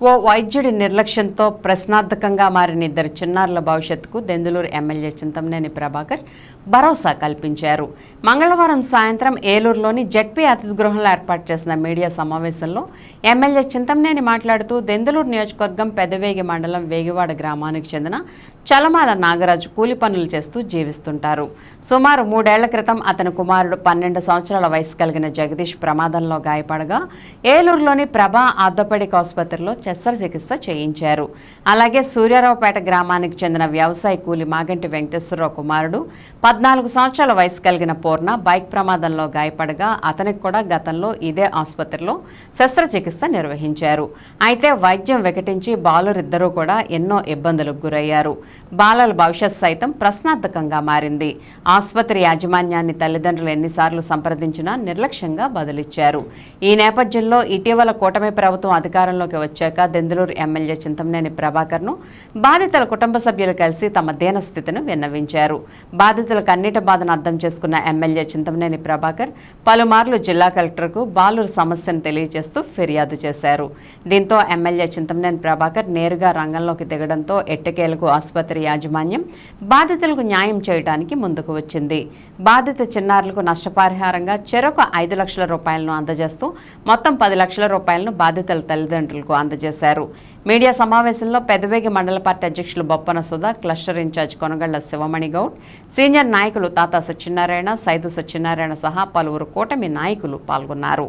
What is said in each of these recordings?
ఓ వైద్యుడి నిర్లక్ష్యంతో ప్రశ్నార్థకంగా మారిన ఇద్దరు చిన్నారుల భవిష్యత్తుకు దెందులూరు ఎమ్మెల్యే చింతమనేని ప్రభాకర్ భరోసా కల్పించారు. మంగళవారం సాయంత్రం ఏలూరులోని జడ్పీ అతిథి గృహంలో ఏర్పాటు చేసిన మీడియా సమావేశంలో ఎమ్మెల్యే చింతమనేని మాట్లాడుతూ దెందులూరు నియోజకవర్గం పెదవేగి మండలం వేగివాడ గ్రామానికి చెందిన చలమాల నాగరాజు కూలి పనులు చేస్తూ జీవిస్తుంటారు. సుమారు మూడేళ్ళ క్రితం అతని కుమారుడు పన్నెండు సంవత్సరాల వయసు కలిగిన జగదీష్ ప్రమాదంలో గాయపడగా ఏలూరులోని ప్రభా అద్దపడిక ఆసుపత్రిలో శస్త్రచికిత్స చేయించారు. అలాగే సూర్యారావుపేట గ్రామానికి చెందిన వ్యవసాయ కూలి మాగంటి వెంకటేశ్వరరావు కుమారుడు పద్నాలుగు సంవత్సరాల వయసు కలిగిన పూర్ణ బైక్ ప్రమాదంలో గాయపడగా అతనికి కూడా గతంలో ఇదే ఆసుపత్రిలో శస్త్రచికిత్స నిర్వహించారు. అయితే వైద్యం వికటించి బాలురిద్దరూ కూడా ఎన్నో ఇబ్బందులకు గురయ్యారు. బాలల భవిష్యత్ సైతం ప్రశ్నార్థకంగా మారింది. ఆసుపత్రి యాజమాన్యాన్ని తల్లిదండ్రులు ఎన్నిసార్లు సంప్రదించినా నిర్లక్ష్యంగా బదులిచ్చారు. ఈ నేపథ్యంలో ఇటీవల కూటమి ప్రభుత్వం అధికారంలోకి వచ్చాక దెందులూరు ఎమ్మెల్యే చింతమనేని ప్రభాకర్ను బాధితుల కుటుంబ సభ్యులు కలిసి తమ దీనస్థితిని విన్నవించారు. బాధితులకు అన్నిట బాధను అర్థం చేసుకున్న ఎమ్మెల్యే చింతమనేని ప్రభాకర్ పలుమార్లు జిల్లా కలెక్టర్కు బాలురు సమస్యను తెలియజేస్తూ ఫిర్యాదు చేశారు. దీంతో ఎమ్మెల్యే చింతమనేని ప్రభాకర్ నేరుగా రంగంలోకి దిగడంతో ఎట్టకేలకు ఆసుపత్రి యాజమాన్యం బాధితులకు న్యాయం చేయడానికి ముందుకు వచ్చింది. బాధిత చిన్నారులకు నష్టపరిహారంగా చెరొక ఐదు లక్షల రూపాయలను అందజేస్తూ మొత్తం పది లక్షల రూపాయలను బాధితుల తల్లిదండ్రులకు అందజేశారు. మీడియా సమావేశంలో పెదవేగి మండల పార్టీ అధ్యక్షులు Boppana Sudha cluster incharge Konagalla Sivamani Goud senior నాయకులు తాతా సత్యనారాయణ సైదు సత్యనారాయణ సహా పలువురు కూటమి నాయకులు పాల్గొన్నారు.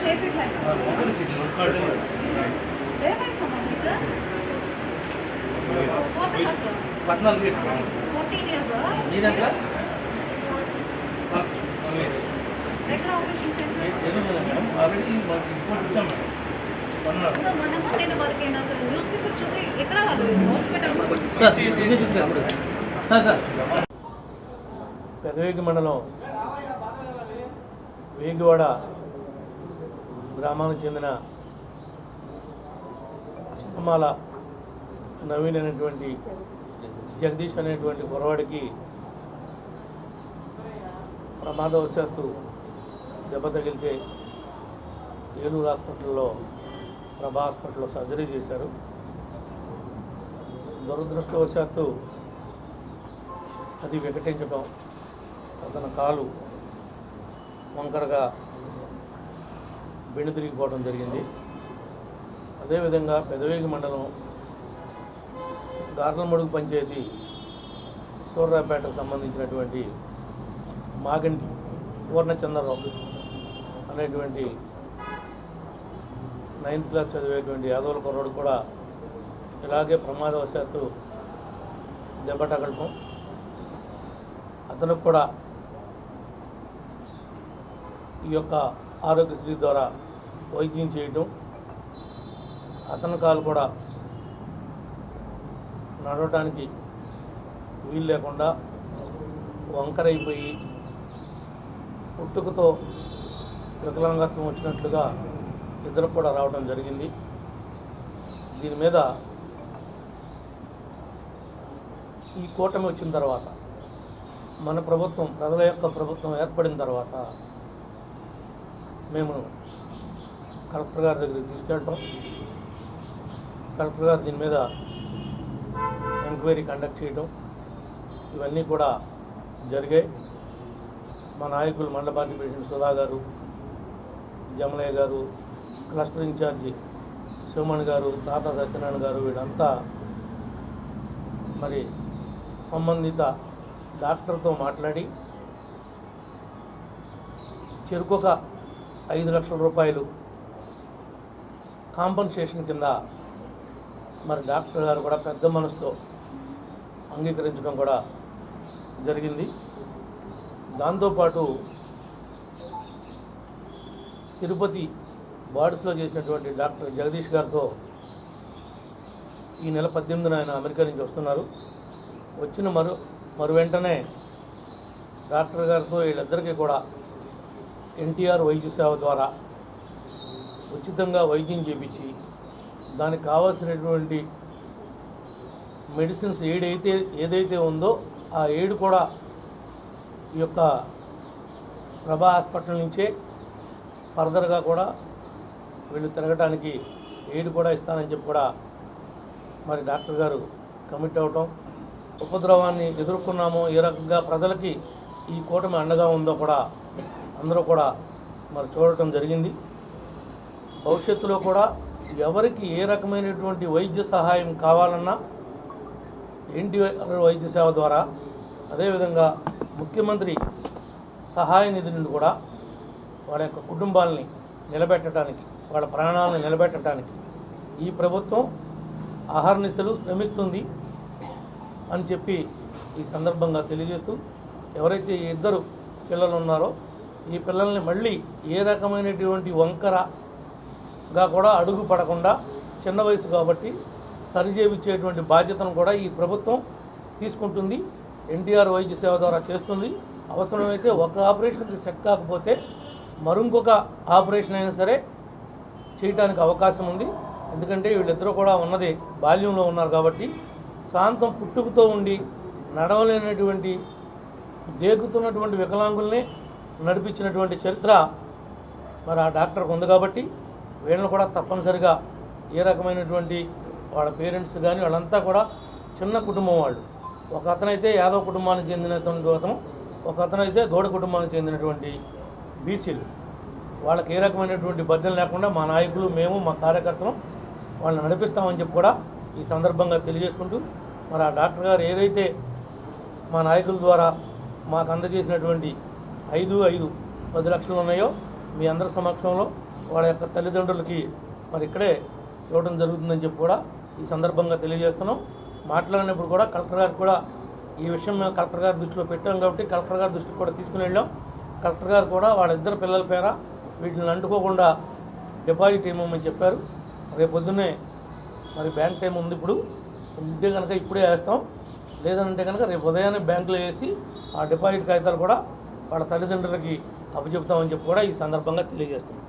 షేప్ ఇట్లా ఏమైంది సంబంధిత పద్నాలుగు ఫోర్టీన్ ఇయర్స్ ఈ దాంట్లో ఎక్కడ ఆపరేషన్ చేయించారు ఆల్రెడీ మాకు రిపోర్ట్ ఇచ్చాం మేడం మనము నేను వాళ్ళకి నాకు న్యూస్ పేపర్ చూసి ఎక్కడ వాళ్ళు హాస్పిటల్ సార్ సార్. పెదవేగి మండలం వేగివాడ గ్రామానికి చెందిన చిన్నమాల నవీన్ అనేటువంటి జగదీష్ అనేటువంటి కురవాడికి ప్రమాదవశాత్తు దెబ్బ తగిలితే ఏలూరు హాస్పిటల్లో ప్రభా హాస్పిటల్లో సర్జరీ చేశారు. దురదృష్టవశాత్తు అది వికటించడం అతని కాలు వంకరగా బెండు తిరిగిపోవడం జరిగింది. అదేవిధంగా పెదవేగి మండలం గార్లమడుగు పంచాయతీ సూర్రాపేటకు సంబంధించినటువంటి మాగంటి సువర్ణచంద్రరావు అనేటువంటి నైన్త్ క్లాస్ చదివేటువంటి యాదవుల కుర్రాడు కూడా ఇలాగే ప్రమాదవశాత్తు దెబ్బ తగలటం అతనికి కూడా ఈ యొక్క ఆరోగ్యశ్రీ ద్వారా వైద్యం చేయటం అతని కాలు కూడా నడవటానికి వీలు లేకుండా వంకరైపోయి పుట్టుకతో వికలాంగత్వం వచ్చినట్లుగా ఇద్దరు కూడా రావడం జరిగింది. దీని మీద ఈ కూటమి వచ్చిన తర్వాత మన ప్రభుత్వం ప్రజల యొక్క ప్రభుత్వం ఏర్పడిన తర్వాత మేము కలెక్టర్ గారి దగ్గరికి తీసుకెళ్ళటం. కలెక్టర్ గారు దీని మీద ఎంక్వైరీ కండక్ట్ చేయటం. ఇవన్నీ కూడా జరిగాయి. మా నాయకులు మండల పార్టీ ప్రెసిడెంట్ సుధా గారు జమలయ్య గారు క్లస్టర్ ఇన్ఛార్జి శివమణి గారు తాత సత్యనారాయణ గారు వీడంతా మరి సంబంధిత డాక్టర్తో మాట్లాడి చెరుకొక ఐదు లక్షల రూపాయలు కాంపన్సేషన్ కింద మరి డాక్టర్ గారు కూడా పెద్ద మనసుతో అంగీకరించడం కూడా జరిగింది. దాంతోపాటు తిరుపతి బార్డ్స్లో చేసినటువంటి డాక్టర్ జగదీష్ గారితో ఈ నెల పద్దెనిమిదిన ఆయన అమెరికా నుంచి వస్తున్నారు. వచ్చిన మరు మరు వెంటనే డాక్టర్ గారితో వీళ్ళిద్దరికీ కూడా ఎన్టీఆర్ వైద్య సేవ ద్వారా ఉచితంగా వైద్యం చేపించి దానికి కావాల్సినటువంటి మెడిసిన్స్ ఏడైతే ఏదైతే ఉందో ఆ ఏడు కూడా ఈ యొక్క ప్రభా హాస్పిటల్ నుంచే ఫర్దర్గా కూడా వీళ్ళు తిరగటానికి ఏడు కూడా ఇస్తానని చెప్పి కూడా మరి డాక్టర్ గారు కమిట్ అవటం ఉపద్రవాన్ని ఎదుర్కొన్నామో. ఏ రకంగా ప్రజలకి ఈ కూటమి అండగా ఉందో కూడా అందరూ కూడా మరి చూడటం జరిగింది. భవిష్యత్తులో కూడా ఎవరికి ఏ రకమైనటువంటి వైద్య సహాయం కావాలన్నా ఎన్టీఆర్ వైద్య సేవ ద్వారా అదేవిధంగా ముఖ్యమంత్రి సహాయ నిధి నుండి కూడా వాళ్ళ యొక్క కుటుంబాలని నిలబెట్టడానికి వాళ్ళ ప్రాణాలను నిలబెట్టడానికి ఈ ప్రభుత్వం అహర్నిశలు శ్రమిస్తుంది అని చెప్పి ఈ సందర్భంగా తెలియజేస్తూ ఎవరైతే ఇద్దరు పిల్లలు ఉన్నారో ఈ పిల్లల్ని మళ్ళీ ఏ రకమైనటువంటి వంకరగా కూడా అడుగు పడకుండా చిన్న వయసు కాబట్టి సరిచేయించేటువంటి బాధ్యతను కూడా ఈ ప్రభుత్వం తీసుకుంటుంది. ఎన్టీఆర్ వైద్య సేవ ద్వారా చేస్తుంది. అవసరమైతే ఒక ఆపరేషన్కి సెట్ కాకపోతే మరింకొక ఆపరేషన్ అయినా సరే చేయటానికి అవకాశం ఉంది. ఎందుకంటే వీళ్ళిద్దరూ కూడా ఉన్నది బాల్యంలో ఉన్నారు కాబట్టి శాంతం పుట్టుకతో ఉండి నడవలేనటువంటి దేగుతున్నటువంటి వికలాంగుల్ని నడిపించినటువంటి చరిత్ర మరి ఆ డాక్టర్కి ఉంది కాబట్టి వీళ్ళని కూడా తప్పనిసరిగా ఏ రకమైనటువంటి వాళ్ళ పేరెంట్స్ కానీ వాళ్ళంతా కూడా చిన్న కుటుంబం వాళ్ళు. ఒక అతనైతే యాదవ్ కుటుంబానికి చెందినటువంటి అతను ఒక అతనైతే గౌడ కుటుంబానికి చెందినటువంటి బీసీలు. వాళ్ళకి ఏ రకమైనటువంటి బద్దలు లేకుండా మా నాయకులు మేము మా కార్యకర్తలు వాళ్ళని నడిపిస్తామని చెప్పి కూడా ఈ సందర్భంగా తెలియజేసుకుంటూ మరి ఆ డాక్టర్ గారు ఏదైతే మా నాయకుల ద్వారా మాకు అందజేసినటువంటి ఐదు ఐదు పది లక్షలు ఉన్నాయో మీ అందరి సమక్షంలో వాళ్ళ యొక్క తల్లిదండ్రులకి మరి ఇక్కడే ఇవ్వడం జరుగుతుందని చెప్పి కూడా ఈ సందర్భంగా తెలియజేస్తున్నాం. మాట్లాడినప్పుడు కూడా కలెక్టర్ గారికి కూడా ఈ విషయం మేము కలెక్టర్ గారి దృష్టిలో పెట్టాం కాబట్టి కలెక్టర్ గారి దృష్టికి కూడా తీసుకుని వెళ్ళాం. కలెక్టర్ గారు కూడా వాళ్ళిద్దరు పిల్లల పేర వీటిని అంటుకోకుండా డిపాజిట్ ఇవ్వమని చెప్పారు. రేపు పొద్దున్నే మరి బ్యాంక్ టైం ఉంది ఇప్పుడు. ఉంటే కనుక ఇప్పుడే వేస్తాం. లేదంటే కనుక రేపు ఉదయాన్నే బ్యాంకులో వేసి ఆ డిపాజిట్ కాగితాలు కూడా వాళ్ళ తల్లిదండ్రులకి అప్పచెప్తామని చెప్పి కూడా ఈ సందర్భంగా తెలియజేస్తున్నాం.